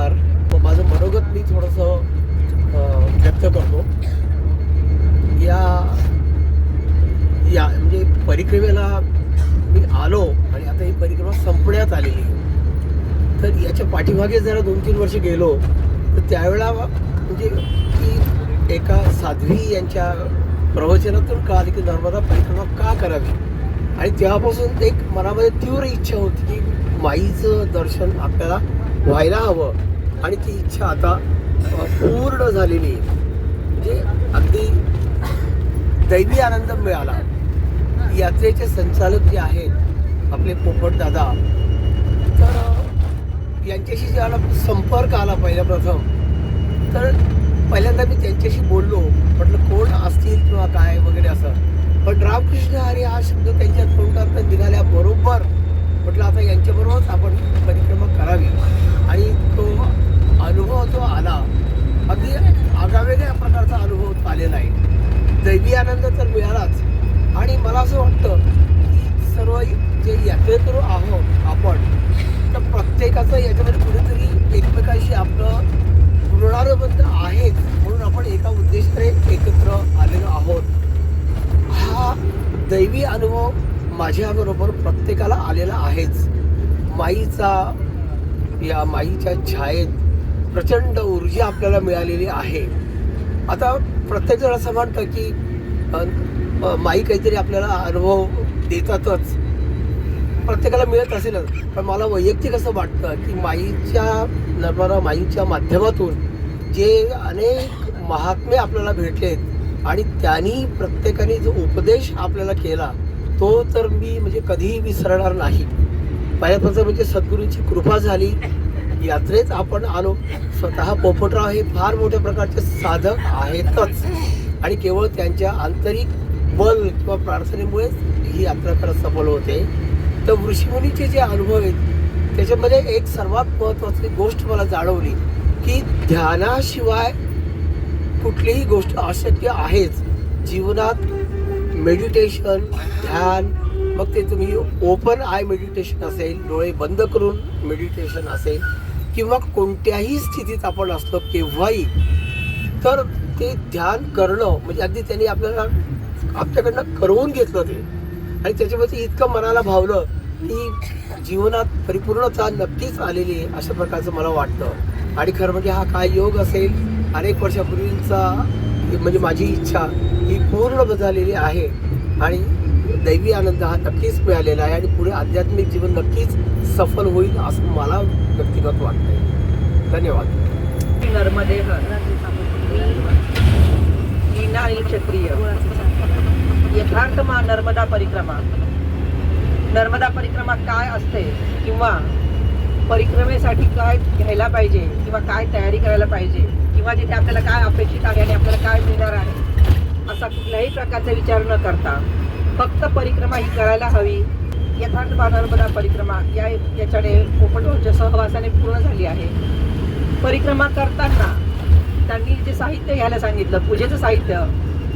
नमस्कार माझं मनोगत मी थोडंसं व्यक्त करतो. या या म्हणजे परिक्रमेला मी आलो आणि आता ही परिक्रमा संपण्यात आलेली आहे. तर याच्या पाठीमागे जरा दोन तीन वर्ष गेलो तर त्यावेळा म्हणजे की एका साध्वी यांच्या प्रवचनातून कळाली की नर्मदा परिक्रमा का करावी? आणि तेव्हापासून एक मनामध्ये तीव्र इच्छा होती की माईचं दर्शन आपल्याला व्हायला हवं. आणि ती इच्छा आता पूर्ण झालेली आहे. म्हणजे अगदी दैवी आनंद मिळाला. यात्रेचे संचालक जे आहेत आपले पोपट दादा तर यांच्याशी ज्याला संपर्क आला पहिल्या प्रथम. तर पहिल्यांदा मी त्यांच्याशी बोललो म्हटलं कोण असतील किंवा काय वगैरे असं. पण रामकृष्ण हरी हा शब्द त्यांच्या तोंडात निघाल्याबरोबर म्हटलं आता यांच्याबरोबरच आपण परिक्रमा करावी. आणि तो अनुभव जो आला. अगदी आगावेगळ्या प्रकारचा अनुभव आलेला आहे. दैवी आनंद तर मिळालाच. आणि मला असं वाटतं की सर्व जे यात्रेकरू आहोत आपण तर प्रत्येकाचं याच्यामध्ये कुठेतरी एकमेकांशी आपलं ऋणानुबंध आहेत म्हणून आपण एका उद्देशाने एकत्र आलेलो आहोत. हा दैवी अनुभव माझ्याबरोबर प्रत्येकाला आलेला आहेच. माईचा या माईच्या छायेत प्रचंड ऊर्जा आपल्याला मिळालेली आहे. आता प्रत्येकजण असं म्हणतं की माई काहीतरी आपल्याला अनुभव देतातच. प्रत्येकाला मिळत असेलच. पण मला वैयक्तिक असं वाटतं की माईच्या नर्मदा माईच्या माध्यमातून जे अनेक महात्मे आपल्याला भेटलेत आणि त्यांनी प्रत्येकाने जो उपदेश आपल्याला केला तो तर मी म्हणजे कधीही विसरणार नाही. पहिल्यापासून म्हणजे सद्गुरूंची कृपा झाली. यात्रेत आपण आलो. स्वतः पोपटराव हे फार मोठ्या प्रकारचे साधक आहेतच. आणि केवळ त्यांच्या आंतरिक बल किंवा प्रार्थनेमुळेच ही यात्रा खरंच सफल होते. तर ऋषीमुनीचे जे अनुभव आहेत त्याच्यामध्ये एक सर्वात महत्त्वाची गोष्ट मला जाणवली की ध्यानाशिवाय कुठलीही गोष्ट अशक्य आहेच. जीवनात मेडिटेशन ध्यान मग ते तुम्ही ओपन आय मेडिटेशन असेल डोळे बंद करून मेडिटेशन असेल किंवा कोणत्याही स्थितीत आपण असलो केव्हाही तर ते ध्यान करणं म्हणजे अगदी त्यांनी आपल्याला आपल्याकडनं करवून घेतलं ते. आणि त्याच्यामध्ये इतकं मनाला भावलं की जीवनात परिपूर्णता नक्कीच आलेली आहे अशा प्रकारचं मला वाटतं. आणि खरं म्हणजे हा काय योग असेल अनेक वर्षापूर्वींचा म्हणजे माझी इच्छा ही पूर्ण झालेली आहे. आणि दैवी आनंद हा नक्कीच मिळालेला आहे आणि पुढे आध्यात्मिक जीवन नक्कीच सफल होईल असं मला व्यक्तिगत वाटतंय. धन्यवाद. नर्मदे लीना आणि क्षत्रिय. यथार्थ मा नर्मदा परिक्रमा. नर्मदा परिक्रमा काय असते किंवा परिक्रमेसाठी काय घ्यायला पाहिजे किंवा काय तयारी करायला पाहिजे किंवा जिथे आपल्याला काय अपेक्षित आहे आणि आपल्याला काय मिळणार आहे असा कुठल्याही प्रकारचा विचार न करता फक्त परिक्रमा ही करायला हवी. यथार्थ मा परिक्रमा या याच्याने पोपटोच्या सहवासाने पूर्ण झाली आहे. परिक्रमा करताना त्यांनी जे साहित्य घ्यायला सांगितलं पूजेचं साहित्य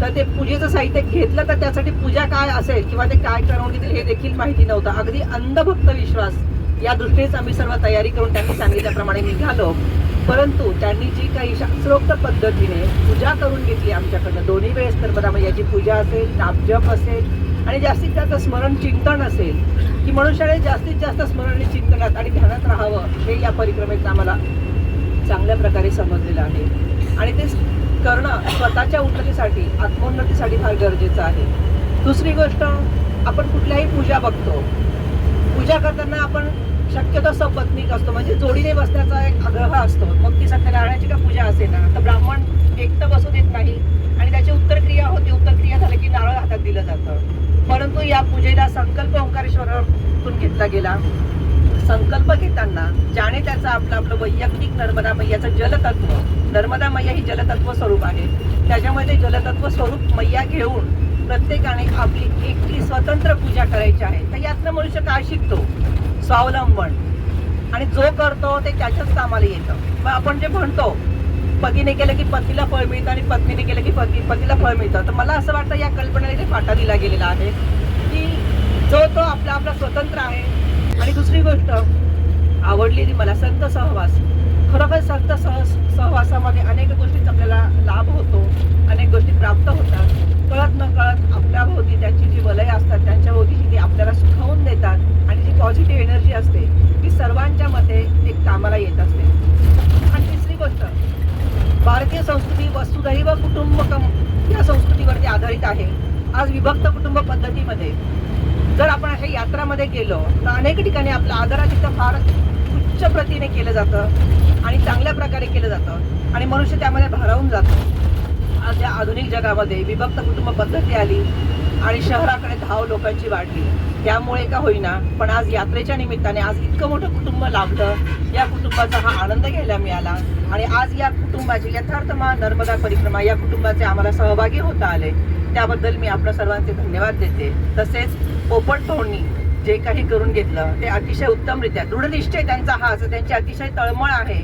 तर ते पूजेचं साहित्य घेतलं तर त्यासाठी पूजा काय असेल किंवा ते काय करून घेतील हे देखील माहिती नव्हतं. अगदी अंधभक्त विश्वास या दृष्टीनेच आम्ही सर्व तयारी करून त्यांनी सांगितल्याप्रमाणे निघालो. परंतु त्यांनी जी काही शास्त्रोक्त पद्धतीने पूजा करून घेतली आमच्याकडनं दोन्ही वेळेस तर म्हणजे याची पूजा असेल नापजप असेल आणि जास्तीत जास्त स्मरण चिंतन असेल की मनुष्याने जास्तीत जास्त स्मरण आणि चिंतनात आणि ध्यानात राहावं हे या परिक्रमेचं आम्हाला चांगल्या प्रकारे समजलेलं आहे. आणि ते करणं स्वतःच्या उन्नतीसाठी आत्मोन्नतीसाठी फार गरजेचं आहे. दुसरी गोष्ट आपण कुठल्याही पूजा बघतो. पूजा करताना आपण शक्यतो सपत्नीक असतो म्हणजे जोडीने बसण्याचा एक आग्रह असतो. मग ती सत्यनारायणाची का पूजा असेल ना तर ब्राह्मण एकटं बसू देत नाही. आणि त्याची उत्तरक्रिया होते उत्तर झाली की नारळ हातात दिलं जातं परंतु या पूजेला संकल्प ओंकारेश्वरातून घेतला गेला. संकल्प घेताना ज्याने त्याचं आपलं आपलं वैयक्तिक नर्मदा मैयाचं जलतत्व नर्मदा मैया ही जलतत्व स्वरूप आहे. त्याच्यामध्ये जलतत्व स्वरूप मैया घेऊन प्रत्येकाने आपली एकटी स्वतंत्र पूजा करायची आहे. तर यातनं मनुष्य काय शिकतो? स्वावलंबन. आणि जो करतो ते त्याच्याच कामाला येतं. मग आपण जे म्हणतो पतीने केलं की पतीला फळ मिळतं आणि पत्नीने केलं की पती पतीला फळ मिळतं. तर मला असं वाटतं या कल्पनेला इथे फाटा दिला गेलेला आहे. की जो तो आपला आपला स्वतंत्र आहे. आणि दुसरी गोष्ट आवडलेली मला संत सहवास. खरोखर संत सह सहवासामध्ये अनेक गोष्टींचा आपल्याला लाभ होतो. अनेक गोष्टी प्राप्त होतात कळत न कळत आपल्या भोवती त्यांची जी वलय असतात त्यांच्या भोवतीची ती आपल्याला सुखावून देतात आणि जी पॉझिटिव्ह एनर्जी असते ती सर्वांच्या मते एक कामाला येत असते आणि तिसरी गोष्ट भारतीय संस्कृती वसुधैव कुटुंबकम या संस्कृतीवरती आधारित आहे आज विभक्त कुटुंब पद्धतीमध्ये जर आपण अशा केलं गेलो तर अनेक ठिकाणी आपलं आदरातिथ्य फार उच्च प्रतीने केलं जातं आणि चांगल्या प्रकारे केलं जातं आणि मनुष्य त्यामध्ये भारावून जातो. आज या आधुनिक जगामध्ये विभक्त कुटुंब पद्धती आली आणि शहराकडे धाव लोकांची वाढली. त्यामुळे का होईना पण आज यात्रेच्या निमित्ताने आज इतकं मोठं कुटुंब लाभलं. या कुटुंबाचा हा आनंद घ्यायला मिळाला आणि आज या कुटुंबाची यथार्थ मा नर्मदा परिक्रमा या कुटुंबाचे आम्हाला सहभागी होता आले. त्याबद्दल मी आपल्या सर्वांचे धन्यवाद देते. तसेच पोपट तोडणी जे काही करून घेतलं ते अतिशय उत्तमरित्या दृढनिश्चय त्यांचा हा असं त्यांची अतिशय तळमळ आहे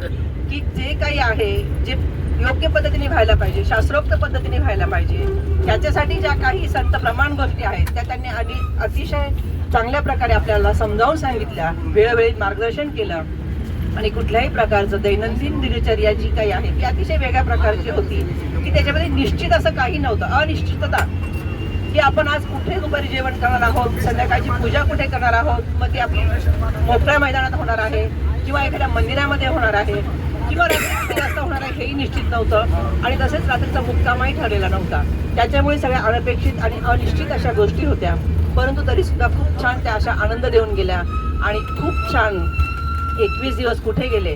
की जे काही आहे जे योग्य पद्धतीने व्हायला पाहिजे शास्त्रोक्त पद्धतीने व्हायला पाहिजे त्याच्यासाठी ज्या काही संत प्रमाण गोष्टी आहेत त्या त्यांनी आधी अतिशय चांगल्या प्रकारे आपल्याला समजावून सांगितल्या वेळोवेळी मार्गदर्शन केलं. आणि कुठल्याही प्रकारचं दैनंदिन दिनचर्या जी काही आहे ती अतिशय वेगळ्या प्रकारची होती की त्याच्यामध्ये निश्चित असं काही नव्हतं अनिश्चितता. की आपण आज कुठे दुपारी जेवण करणार आहोत? संध्याकाळची पूजा कुठे करणार आहोत? मग ती आपली मोकळ्या मैदानात होणार आहे किंवा एखाद्या मंदिरामध्ये होणार आहे किंवा रात्री जास्त होणार आहे हेही निश्चित नव्हतं आणि तसेच रात्रीचा मुक्कामही ठरलेला नव्हता. त्याच्यामुळे सगळ्या अनपेक्षित आणि अनिश्चित अशा गोष्टी होत्या. परंतु तरी सुद्धा खूप छान त्या अशा आनंद देऊन गेल्या आणि खूप छान एकवीस दिवस कुठे गेले?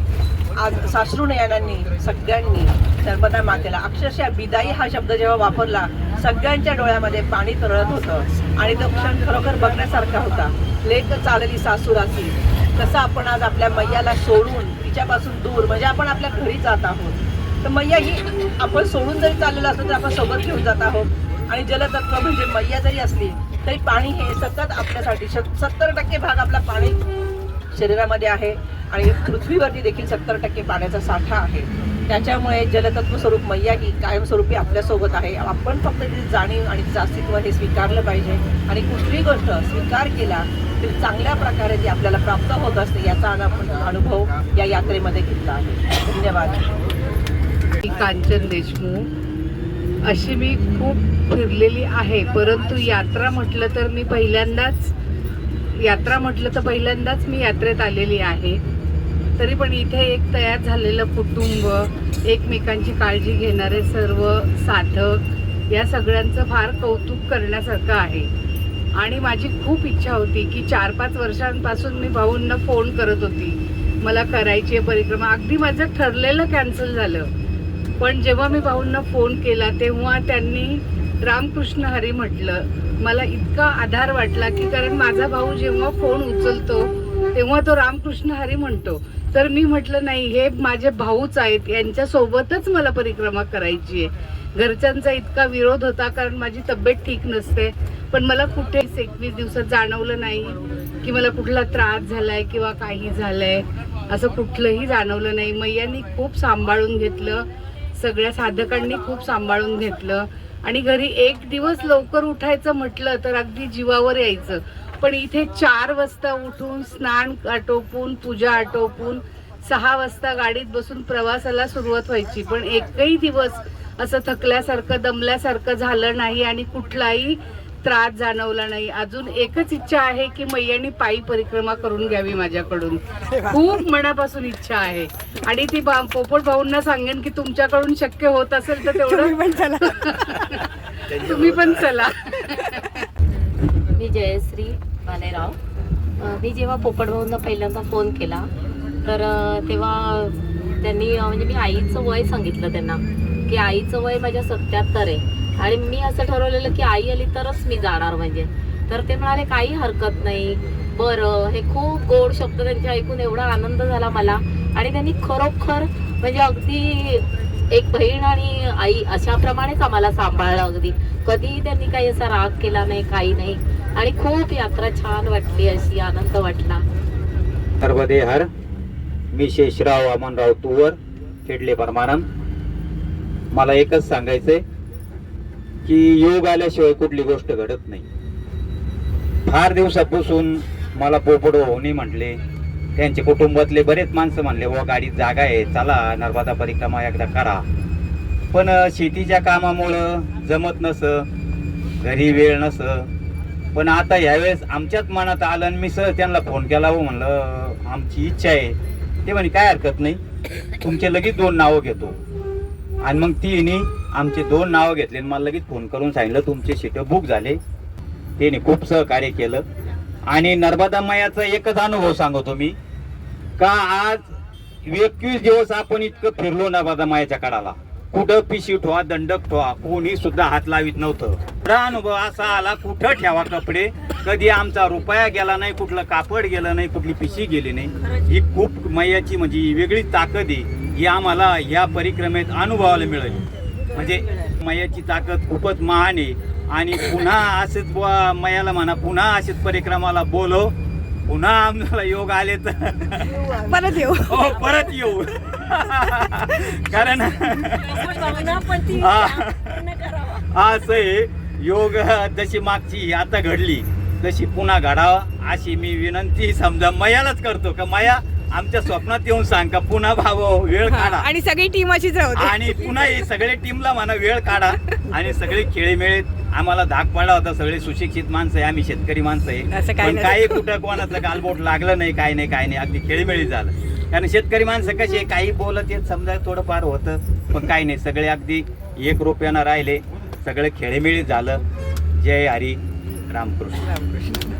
आज सासरू नयनांनी सगळ्यांनी नर्मदा मातेला अक्षरशः बिदाई हा शब्द जेव्हा वापरला सगळ्यांच्या डोळ्यामध्ये पाणी तरळत होतं. आणि तो क्षण खरोखर बघण्यासारखा होता. लेख चालली सासुराची. कसं आपण आज आपल्या मैयाला सोडून तिच्यापासून दूर म्हणजे आपण आपल्या घरी जात आहोत. तर मैया ही आपण सोडून जरी चाललेलं असलं तर आपण सोबत घेऊन जात आहोत. आणि जलतत्व म्हणजे मैया जरी असली तरी पाणी हे सतत आपल्यासाठी सत्तर टक्के भाग आपला पाणी शरीरामध्ये आहे आणि पृथ्वीवरती देखील सत्तर टक्के पाण्याचा साठा आहे. त्याच्यामुळे जलतत्व स्वरूप मैया ही कायमस्वरूपी आपल्यासोबत आहे. आपण फक्त तिथे जाणीव आणि तिचं अस्तित्व हे स्वीकारलं पाहिजे आणि कुठलीही गोष्ट स्वीकार केला तरी चांगल्या प्रकारे ती आपल्याला प्राप्त होत असते याचा आपण अनुभव या यात्रेमध्ये घेतला आहे. धन्यवाद. मी कांचन देशमुख. अशी मी खूप फिरलेली आहे. परंतु यात्रा म्हटलं तर मी पहिल्यांदाच यात्रा म्हटलं तर पहिल्यांदाच मी यात्रेत आलेली आहे. तरी पण इथे एक तयार झालेलं कुटुंब एकमेकांची काळजी घेणारे सर्व साधक या सगळ्यांचं फार कौतुक करण्यासारखं आहे. आणि माझी खूप इच्छा होती की चार पाच वर्षांपासून मी भाऊंना फोन करत होती. मला करायची आहे परिक्रमा. अगदी माझं ठरलेलं कॅन्सल झालं. पण जेव्हा मी भाऊंना फोन केला तेव्हा त्यांनी रामकृष्ण हरी म्हटलं मला इतका आधार वाटला की कारण माझा भाऊ जेव्हा फोन उचलतो तेव्हा तो रामकृष्ण हरी म्हणतो. तर मी म्हटलं नाही हे माझे भाऊच आहेत यांच्यासोबतच मला परिक्रमा करायची आहे. घरच्यांचा इतका विरोध होता कारण माझी तब्येत ठीक नसते. पण मला कुठेच एकवीस दिवसात जाणवलं नाही की मला कुठला त्रास झालाय किंवा काही झालंय. असं कुठलंही जाणवलं नाही. मैयांनी खूप सांभाळून घेतलं. सगळ्या साधकांनी खूप सांभाळून घेतलं. आणि घरी एक दिवस लवकर उठायचं म्हटलं तर अगदी जीवावर यायचं. पण इथे चार वाजता उठून स्नान आटोपून पूजा आटोपून सहा वाजता गाडीत बसून प्रवासाला सुरुवात व्हायची. पण एकही दिवस असं थकल्यासारखं दमल्यासारखं झालं नाही आणि कुठलाही त्रास जाणवला नाही. अजून एकच इच्छा आहे की मैयानी पायी परिक्रमा करून घ्यावी माझ्याकडून. खूप मनापासून इच्छा आहे. आणि ती बा- पोपट भाऊंना सांगेन की तुमच्याकडून शक्य होत असेल तर तेवढं तुम्ही पण चला. मी जयश्री भालेराव अ, मी जेव्हा पोपट भाऊंना पहिल्यांदा फोन केला तर तेव्हा त्यांनी म्हणजे मी आईचं वय सांगितलं त्यांना की आईचं वय माझ्या सत्याहत्तर आहे. आणि मी असं ठरवलेलं की आई आली तरच मी जाणार म्हणजे. तर ते म्हणाले काही हरकत नाही. बरं. हे खूप गोड शब्द त्यांचे ऐकून एवढा आनंद झाला मला. आणि त्यांनी खरोखर म्हणजे अगदी एक बहीण आणि आई अशाप्रमाणेच आम्हाला सांभाळलं अगदी. कधीही त्यांनी काही असा राग केला नाही काही नाही. आणि खूप यात्रा छान वाटली अशी आनंद वाटला. सर्वदे हर मी शेषराव अमनराव तुवर खेडले परमानंद. मला एकच सांगायचंय की योग आल्याशिवाय कुठली गोष्ट घडत नाही. फार दिवसापासून मला पोपट भाऊनी म्हटले त्यांचे कुटुंबातले बरेच माणसं म्हणले व गाडीत जागा आहे चला नर्मदा परिक्रमा एकदा करा. पण शेतीच्या कामामुळं जमत नसं घरी वेळ नसं. पण आता यावेळेस आमच्याच मनात आलं आणि मी सर त्यांना फोन केला हो म्हणलं आमची इच्छा आहे. ते म्हणे काय हरकत नाही तुमचे लगेच दोन नावं घेतो. आणि मग तिने आमचे दोन नावं घेतले आणि मला लगेच फोन करून सांगितलं तुमचे सीट बुक झाले. त्याने खूप सहकार्य केलं. आणि नर्मदा मायाचा एकच अनुभव सांगतो मी का आज एकवीस दिवस आपण इतकं फिरलो नर्मदा मायाच्या काळाला कुठं पिशी ठेवा दंडक ठेवा कोणी सुद्धा हात लावित नव्हतं. एवढा अनुभव असा आला कुठं ठेवा कपडे? कधी आमचा रुपया गेला नाही कुठलं कापड गेलं नाही कुठली पिशी गेली नाही. ही खूप मैयाची म्हणजे ही वेगळी ताकद आहे ही आम्हाला या परिक्रमेत अनुभवायला मिळाली. म्हणजे मैयाची ताकद खूपच महान आहे. आणि पुन्हा असेच बुवा मयाला म्हणा पुन्हा असेच परिक्रमाला बोलो पुन्हा आम्हाला योग आले तर. परत येऊ. हो परत येऊ. कारण हा. असं आहे योग जशी मागची आता घडली तशी पुन्हा घडावा अशी मी विनंती समजा मयालाच करतो. का मया आमच्या स्वप्नात येऊन सांग का पुन्हा भाव वेळ काढा. आणि सगळी टीम अशीच राहू आणि पुन्हा हे सगळे टीमला म्हणा वेळ काढा. आणि सगळे खेळीमेळीत आम्हाला धाक पडला होता सगळे सुशिक्षित माणसं आहे आम्ही शेतकरी माणसं आहे. असं काही पण नसतं. काही कुठं कोणाचं गालबोट लागलं नाही काय नाही काय नाही. अगदी खेळीमेळी झालं. कारण शेतकरी माणसं कशी आहे काही बोलत येत समजा थोडंफार होतं पण काही नाही. सगळे अगदी एक रुपयानं राहिले. सगळे खेळीमेळी झालं. जय हरी रामकृष्ण. रामकृष्ण.